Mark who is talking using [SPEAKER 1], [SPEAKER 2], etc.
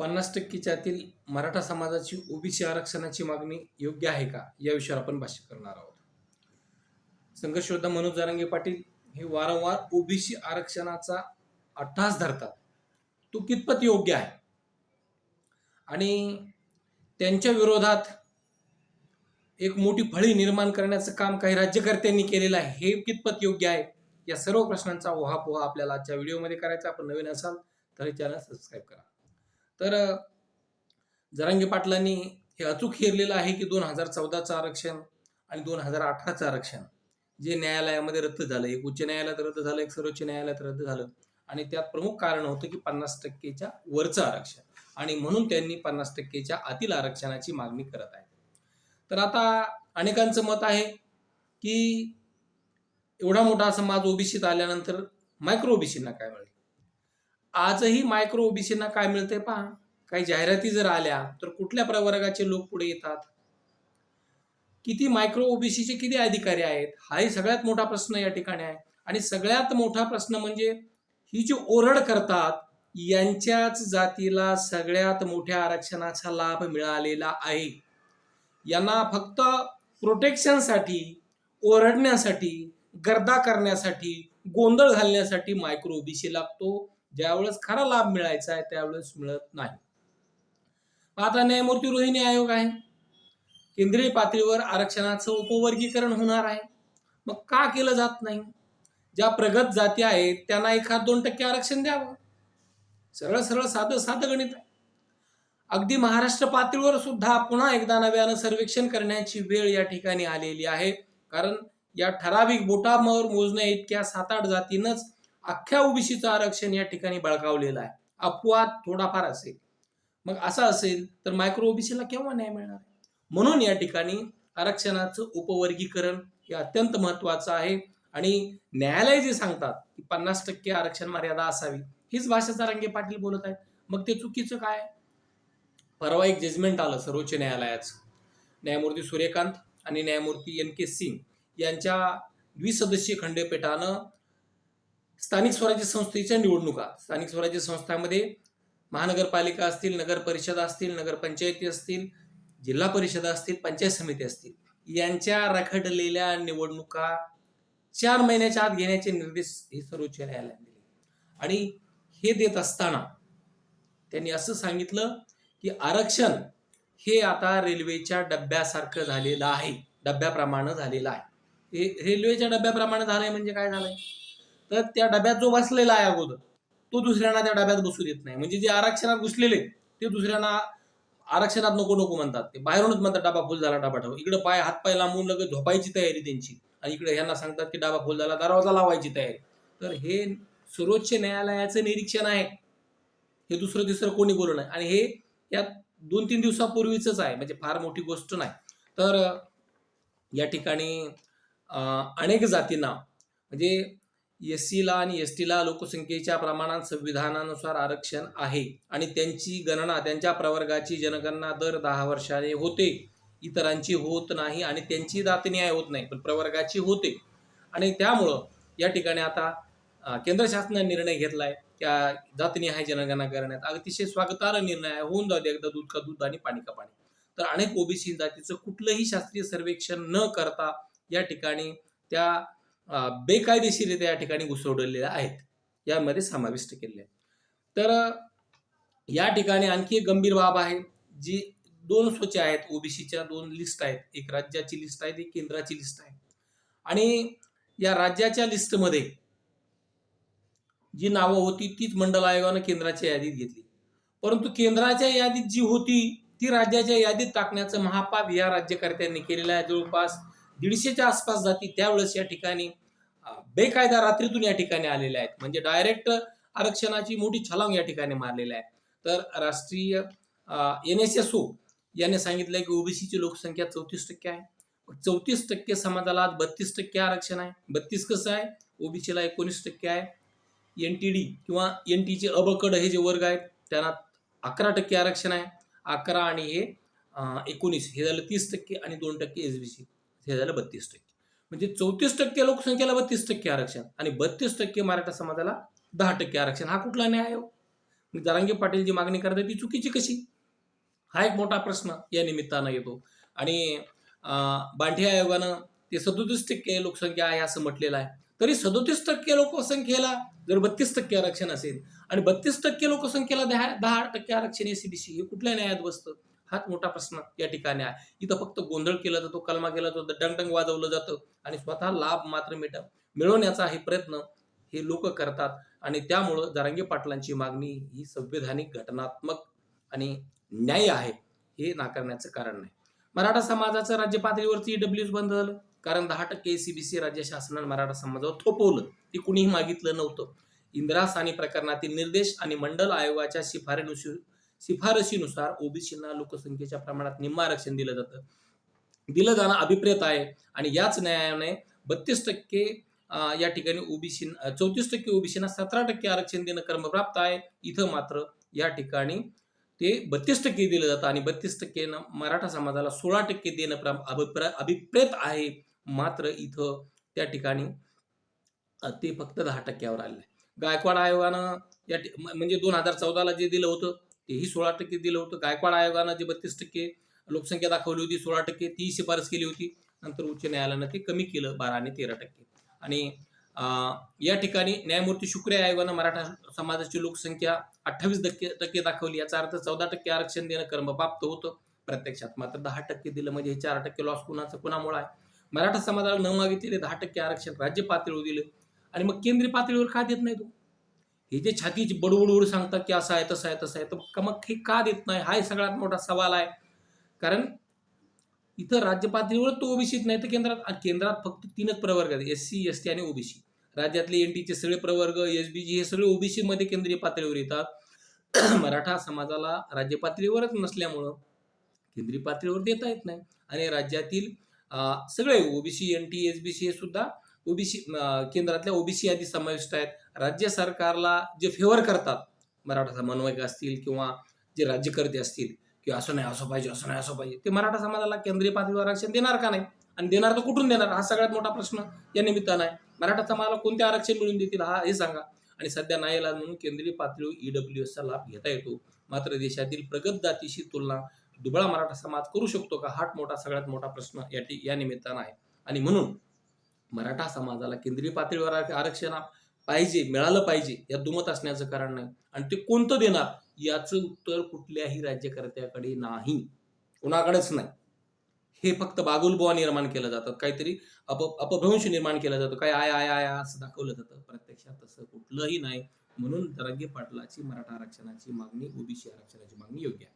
[SPEAKER 1] पन्नास टक्केच्या आतील मराठा समाजाची ओबीसी आरक्षणाची मागणी योग्य आहे का? या विषयावर आपण भाष्य करणार आहोत. संघर्ष मनोज जारंगे पाटील हे वारंवार ओबीसी आरक्षणाचा अट्टहास धरतात. तो कितपत योग्य आहे? आणि त्यांच्या विरोधात एक मोठी फळी निर्माण करण्याचं काम काही राज्यकर्त्यांनी केलेलं आहे हे कितपत योग्य आहे? या सर्व प्रश्नांचा ओहापोहा आपल्याला आजच्या व्हिडिओमध्ये करायचा आपण नवीन असाल तर हे चॅनल सबस्क्राईब करा. तर अ, जरांगे पाटलांनी हे अचूक हेरलेलं आहे की दोन हजार चौदाचं आरक्षण आणि दोन हजार अठराचं आरक्षण जे न्यायालयामध्ये रद्द झालं. एक उच्च न्यायालयात रद्द झालं एक सर्वोच्च न्यायालयात रद्द झालं. आणि त्यात प्रमुख कारण होतं की पन्नास टक्केच्या वरचं आरक्षण. आणि म्हणून त्यांनी पन्नास टक्केच्या आतील आरक्षणाची मागणी करत आहे तर आता अनेकांचं मत आहे की एवढा मोठा समाज ओबीसीत आल्यानंतर मायक्रो ओबीसींना काय मिळेल? आजही मायक्रो ओबीसींना काय मिळते पहा. काही जाहिराती जर आल्या तर कुठल्या प्रवर्गाचे लोक पुढे येतात? किती मायक्रो ओबीसीचे किती अधिकारी आहेत? हाही सगळ्यात मोठा प्रश्न या ठिकाणी आहे. आणि सगळ्यात मोठा प्रश्न म्हणजे ही जी ओरड करतात यांच्याच जातीला सगळ्यात मोठ्या आरक्षणाचा लाभ मिळालेला आहे. यांना फक्त प्रोटेक्शनसाठी ओरडण्यासाठी गर्दा करण्यासाठी गोंधळ घालण्यासाठी मायक्रो ओबीसी लागतो. ज्यावेळेस खरा लाभ मिळायचा आहे त्यावेळेस मिळत नाही. आता न्यायमूर्ती रोहिणी आयोग आहे. केंद्रीय पातळीवर आरक्षणाचं उपवर्गीकरण होणार आहे. मग का केलं जात नाही? ज्या प्रगत जाती आहेत त्यांना एखाद दोन टक्के आरक्षण द्यावं. सरळ सरळ साधं साधं गणित. आहे अगदी महाराष्ट्र पातळीवर सुद्धा पुन्हा एकदा नव्यानं सर्वेक्षण करण्याची वेळ या ठिकाणी आलेली आहे. कारण या ठराविक बोटावर मोजण्या इतक्या सात आठ जातीनंच अख्ख्या ओबीसीचं आरक्षण या ठिकाणी बळकावलेलं आहे. अपवाद थोडाफार असेल. मग असं असेल तर मायक्रो ओबीसीला केव्हा न्याय मिळणार म्हणून या ठिकाणी आरक्षणाचं उपवर्गीकरण हे अत्यंत महत्वाचं आहे. आणि न्यायालय जे सांगतात की पन्नास टक्के आरक्षण मर्यादा असावी हीच भाषा रंगे पाटील बोलत आहेत. मग ते चुकीचं काय? परवा एक जजमेंट आलं सर्वोच्च न्यायालयाचं. न्यायमूर्ती सूर्यकांत आणि न्यायमूर्ती एन के सिंग यांच्या द्विसदस्यीय खंडपीठानं स्थानिक स्वराज्य संस्थेच्या निवडणुका. स्थानिक स्वराज्य संस्थांमध्ये महानगरपालिका असतील नगर परिषद असतील नगरपंचायती असतील जिल्हा परिषद असतील पंचायत समिती असतील यांच्या रखडलेल्या निवडणुका चार महिन्याच्या आत घेण्याचे निर्देश हे सर्वोच्च न्यायालयाने दिले. आणि हे देत असताना त्यांनी असं सांगितलं की आरक्षण हे आता रेल्वेच्या डब्यासारखं झालेलं आहे. डब्याप्रमाणे झालेलं आहे. हे रेल्वेच्या डब्याप्रमाणे झालंय म्हणजे काय झालंय? तर त्या डब्यात जो बसलेला आहे अगोदर तो दुसऱ्यांना त्या डब्यात बसू देत नाही. म्हणजे जे आरक्षणात घुसलेले ते दुसऱ्यांना आरक्षणात नको नको म्हणतात. ते बाहेरूनच म्हणतात डबा फुल झाला डबा ठेव. इकडे पाय हात पाय लांबून लगेच झोपायची तयारी त्यांची. आणि इकडे ह्यांना सांगतात की डबा फुल झाला दरवाजा लावायची तयारी. तर हे सर्वोच्च न्यायालयाचं निरीक्षण आहे. हे दुसरं तिसरं कोणी बोलू नाही आणि हे या दोन तीन दिवसापूर्वीच आहे. म्हणजे फार मोठी गोष्ट नाही. तर या ठिकाणी अनेक जातींना म्हणजे एस सीला आणि एस टीला लोकसंख्येच्या प्रमाणात संविधानानुसार आरक्षण आहे आणि त्यांची गणना त्यांच्या प्रवर्गाची जनगणना दर दहा वर्षाने होते. इतरांची होत नाही आणि त्यांची जातन्याय होत नाही पण प्रवर्गाची होते. आणि त्यामुळं या ठिकाणी आता केंद्र शासनाने निर्णय घेतलाय त्या जातनिहाय जनगणना करण्यात अतिशय स्वागतार्ह निर्णय आहे. होऊन जाऊ दे एकदा दूध का दूध आणि पाणी का पाणी. तर अनेक ओबीसी जातीचं कुठलंही शास्त्रीय सर्वेक्षण न करता या ठिकाणी त्या बेकायदेशीरित्या या ठिकाणी घुसवलेल्या आहेत. यामध्ये समाविष्ट केले तर या ठिकाणी आणखी एक गंभीर बाब आहे जी दोन स्वच्छ आहेत ओबीसीच्या दोन लिस्ट आहेत. एक राज्याची लिस्ट आहे एक केंद्राची लिस्ट आहे. आणि या राज्याच्या लिस्टमध्ये जी नावं होती तीच मंडल आयोगानं केंद्राच्या यादीत घेतली. परंतु केंद्राच्या यादीत जी होती ती राज्याच्या यादीत टाकण्याचं महापाप या राज्यकर्त्यांनी केलेलं आहे. जवळपास दीडशेच्या आसपास जाती त्यावेळेस या ठिकाणी बेकायदा रात्रीतून या ठिकाणी आलेल्या आहेत. म्हणजे डायरेक्ट आरक्षणाची मोठी छलांग या ठिकाणी मारलेली आहे. तर राष्ट्रीय एन एस एस ओ याने सांगितलंय की ओबीसीची लोकसंख्या चौतीस टक्के आहे. चौतीस टक्के समाजाला आज बत्तीस टक्के आरक्षण आहे. बत्तीस कसं आहे? ओबीसीला एकोणीस टक्के आहे. एन टी डी किंवा एन टीचे अबकड हे जे वर्ग आहेत त्यांना अकरा टक्के आरक्षण आहे. अकरा आणि हे एकोणीस हे झालं तीस टक्के आणि दोन टक्के एस बी सी हे झालं बत्तीस टक्के. म्हणजे चौतीस टक्के लोकसंख्येला बत्तीस टक्के आरक्षण आणि बत्तीस टक्के मराठा समाजाला दहा टक्के आरक्षण. हा कुठला न्याय हो? जारांगे जरांगे पाटील जी मागणी करतात ती चुकीची कशी? हा एक मोठा प्रश्न या निमित्तानं येतो. आणि अं, बांठी आयोगानं ते सदोतीस टक्के लोकसंख्या आहे असं म्हटलेलं आहे. तरी सदोतीस टक्के लोकसंख्येला जर बत्तीस टक्के आरक्षण असेल आणि बत्तीस टक्के लोकसंख्येला दहा दहा टक्के आरक्षण एसीबीसी हे कुठल्या न्यायात बसतं? हाच मोठा प्रश्न या ठिकाणी आहे. इथं फक्त गोंधळ केला जातो कलमा केला जातो डंगडंग वाजवलं जातं आणि स्वतः लाभ मात्र मिट मिळवण्याचा हे प्रयत्न हे लोक करतात आणि त्यामुळं जरांगे पाटलांची मागणी ही संविधानिक घटनात्मक आणि न्याय आहे हे नाकारण्याचं कारण नाही. मराठा समाजाचं राज्य पातळीवरती डब्ल्यूज e बंद झालं. कारण दहा टक्के सीबीसी राज्य शासनानं मराठा समाजावर थोपवलं. ते कुणीही मागितलं नव्हतं. इंदिरा सानी प्रकरणातील निर्देश आणि मंडल आयोगाच्या शिफारशी शिफारशीनुसार ओबीसींना लोकसंख्येच्या प्रमाणात निम्म आरक्षण दिलं जातं. दिलं जाणं अभिप्रेत आहे आणि याच न्यायाने बत्तीस टक्के या ठिकाणी ओबीसी चौतीस टक्के ओबीसींना सतरा टक्के आरक्षण देणं क्रमप्राप्त आहे. इथं मात्र या ठिकाणी ते बत्तीस टक्के दिलं जातं आणि बत्तीस टक्के मराठा समाजाला सोळा टक्के देणं प्रा- अभिप्रेत आहे. मात्र इथं त्या ठिकाणी ते फक्त दहा टक्क्यावर आलेलं आहे. गायकवाड आयोगानं या म्हणजे दोन हजार चौदाला जे दिलं होतं तेही सोळा टक्के दिलं होतं. गायकवाड आयोगानं जे बत्तीस टक्के लोकसंख्या दाखवली होती सोळा टक्के ती शिफारस केली होती. नंतर उच्च न्यायालयानं ते कमी केलं बारा आणि तेरा टक्के. आणि या ठिकाणी न्यायमूर्ती शुक्रे आयोगानं मराठा समाजाची लोकसंख्या अठ्ठावीस टक्के टक्के दाखवली. याचा अर्थ चौदा टक्के आरक्षण देणं कर्मप्राप्त होतं. प्रत्यक्षात मात्र दहा टक्के दिलं म्हणजे हे चार टक्के लॉस कुणाचं कुणामुळे आहे? मराठा समाजाला न मागितलेले दहा टक्के आरक्षण राज्य पातळीवर दिलं. आणि मग केंद्रीय पातळीवर का देत नाही तो? हे जे छातीची बडबडबड सांगतात की असं आहे तसं आहे तसं आहे तर का मग हे का देत नाही? हा सगळ्यात मोठा सवाल आहे. कारण इथं राज्य पातळीवर तो ओबीसीत नाही तर केंद्रात आणि केंद्रात फक्त तीनच प्रवर्ग आहेत एस सी एस टी आणि ओबीसी राज्यातले एन टीचे सगळे प्रवर्ग एस बी जी हे सगळे ओबीसीमध्ये केंद्रीय पातळीवर येतात. मराठा समाजाला राज्य पातळीवरच नसल्यामुळं केंद्रीय पातळीवर देता येत नाही. आणि राज्यातील सगळे OBC N T S B C हे सुद्धा ओबीसी केंद्रातल्या ओबीसी यादी समाविष्ट आहेत. राज्य सरकारला जे फेवर करतात मराठा समन्वयक असतील किंवा जे राज्यकर्ते असतील की असं नाही असं पाहिजे असं नाही असं पाहिजे ते मराठा समाजाला केंद्रीय पातळीवर आरक्षण देणार का नाही? आणि देणार तर कुठून देणार? हा सगळ्यात मोठा प्रश्न या निमित्तानं आहे. मराठा समाजाला कोणते आरक्षण मिळून देतील हा हे सांगा. आणि सध्या नाही इलाज म्हणून केंद्रीय पातळीवर ईडब्ल्यू एसचा लाभ घेता येतो. मात्र देशातील प्रगत जातीशी तुलना दुबळा मराठा समाज करू शकतो का? हाट मोठा सगळ्यात मोठा प्रश्न या या निमित्तानं आहे. आणि म्हणून मराठा समाजाला केंद्रीय पातळीवर आरक्षण पाहिजे मिळालं पाहिजे या दुमत असण्याचं कारण नाही. आणि ते कोणतं देणार? याचं उत्तर कुठल्याही राज्यकर्त्याकडे नाही. कुणाकडेच नाही. हे फक्त बागुलबुवा निर्माण केलं जातं. काहीतरी अप अपभ्रंश निर्माण केला जातो. काय आय आय आय असं दाखवलं जातं. प्रत्यक्षात तसं कुठलंही नाही. म्हणून दरंगे पाटलाची मराठा आरक्षणाची मागणी ओबीसी आरक्षणाची मागणी योग्य आहे.